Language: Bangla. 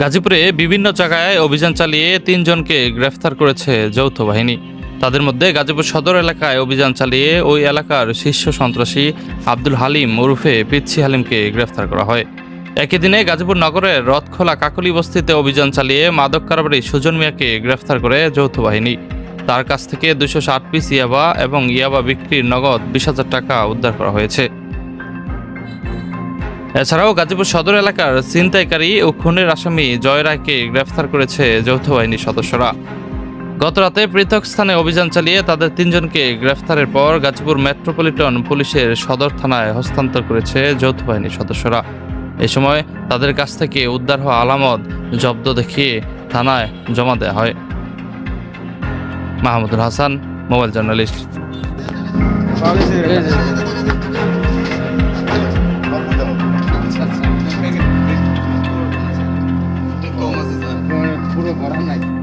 গাজীপুরে বিভিন্ন জায়গায় অভিযান চালিয়ে তিনজনকে গ্রেফতার করেছে যৌথ বাহিনী। তাদের মধ্যে গাজীপুর সদর এলাকায় অভিযান চালিয়ে ওই এলাকার শীর্ষ সন্ত্রাসী আব্দুল হালিম ওরফে পিচ্ছি হালিমকে গ্রেফতার করা হয়। একই দিনে গাজীপুর নগরের রথখোলা কাকলি বস্তিতে অভিযান চালিয়ে মাদক কারবারি সুজন মিয়াকে গ্রেফতার করে যৌথ বাহিনী। তার কাছ থেকে দুশো ষাট পিস ইয়াবা এবং ইয়াবা বিক্রির নগদ বিশ হাজার টাকা উদ্ধার করা হয়েছে। এছাড়াও গাজীপুর সদর এলাকার ছিনতাইকারী ও খুনের আসামি জয় রায়কে গ্রেফতার করেছে যৌথ বাহিনীর সদস্যরা। গতরাতে পৃথক স্থানে অভিযান চালিয়ে তাদের তিনজনকে গ্রেফতারের পর গাজীপুর মেট্রোপলিটন পুলিশের সদর থানায় হস্তান্তর করেছে যৌথ বাহিনীর সদস্যরা। এ সময় তাদের কাছ থেকে উদ্ধার হওয়া আলামত জব্দ দেখিয়ে থানায় জমা দেওয়া হয়। Mahmudul Hasan mobile journalist. পুরো ভরা নাই।